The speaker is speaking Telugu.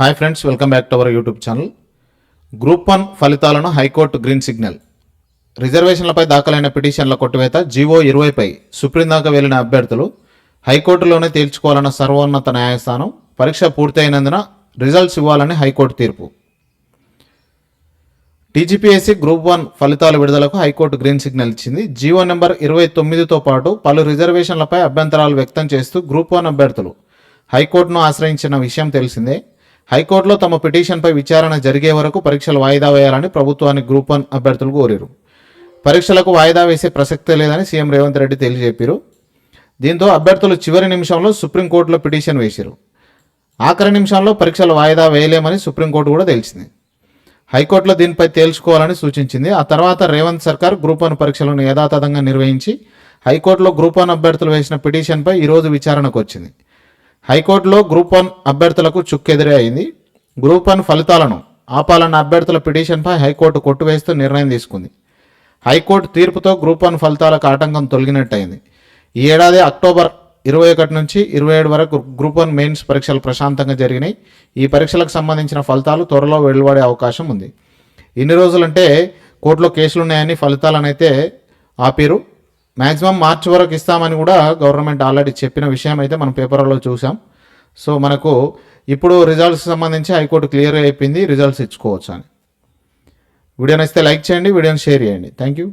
Hi friends welcome back to our YouTube channel group one ఫలితాలను హైకోర్టు గ్రీన్ సిగ్నల్. రిజర్వేషన్లపై దాఖలైన పిటిషన్ల కొట్టివేత జీవో ఇరవైపై సుప్రీం దాకా వెళ్ళిన అభ్యర్థులు హైకోర్టులోనే తేల్చుకోవాలన్న సర్వోన్నత న్యాయస్థానం పరీక్ష పూర్తయినందున రిజల్ట్స్ ఇవ్వాలని హైకోర్టు తీర్పు. టీజీపీఎస్సీ గ్రూప్ వన్ ఫలితాల విడుదలకు హైకోర్టు గ్రీన్ సిగ్నల్ ఇచ్చింది. జీవో నెంబర్ ఇరవై తొమ్మిదితో పాటు పలు రిజర్వేషన్లపై అభ్యంతరాలు వ్యక్తం చేస్తూ గ్రూప్ వన్ అభ్యర్థులు హైకోర్టును ఆశ్రయించిన విషయం తెలిసిందే. హైకోర్టులో తమ పిటిషన్పై విచారణ జరిగే వరకు పరీక్షలు వాయిదా వేయాలని ప్రభుత్వాన్ని గ్రూప్ వన్ అభ్యర్థులు కోరారు. పరీక్షలకు వాయిదా వేసే ప్రసక్తే లేదని సీఎం రేవంత్ రెడ్డి తెలియజెప్పారు. దీంతో అభ్యర్థులు చివరి నిమిషంలో సుప్రీంకోర్టులో పిటిషన్ వేశారు. ఆఖరి నిమిషంలో పరీక్షలు వాయిదా వేయలేమని సుప్రీంకోర్టు కూడా తెలిసింది. హైకోర్టులో దీనిపై తేల్చుకోవాలని సూచించింది. ఆ తర్వాత రేవంత్ సర్కార్ గ్రూప్ వన్ పరీక్షలను యథాతథంగా నిర్వహించి హైకోర్టులో గ్రూప్ వన్ అభ్యర్థులు వేసిన పిటిషన్పై ఈరోజు విచారణకు వచ్చింది. హైకోర్టులో గ్రూప్ వన్ అభ్యర్థులకు చుక్కెదురే అయింది. గ్రూప్ వన్ ఫలితాలను ఆపాలన్న అభ్యర్థుల పిటిషన్పై హైకోర్టు కొట్టువేస్తూ నిర్ణయం తీసుకుంది. హైకోర్టు తీర్పుతో గ్రూప్ వన్ ఫలితాలకు ఆటంకం తొలగినట్టయింది. ఈ ఏడాది అక్టోబర్ ఇరవై ఒకటి నుంచి ఇరవై ఏడు వరకు గ్రూప్ వన్ మెయిన్స్ పరీక్షలు ప్రశాంతంగా జరిగినాయి. ఈ పరీక్షలకు సంబంధించిన ఫలితాలు త్వరలో వెలువడే అవకాశం ఉంది. ఇన్ని రోజులంటే కోర్టులో కేసులు ఉన్నాయని ఫలితాలనైతే ఆపిరు. మ్యాక్సిమం మార్చి వరకు ఇస్తామని కూడా గవర్నమెంట్ ఆల్రెడీ చెప్పిన విషయం అయితే మనం పేపర్లో చూసాం. సో మనకు ఇప్పుడు రిజల్ట్స్ సంబంధించి హైకోర్టు క్లియర్ అయిపోయింది రిజల్ట్స్ ఇచ్చుకోవచ్చు అని. వీడియో నచ్చితే లైక్ చేయండి వీడియోని షేర్ చేయండి. Thank you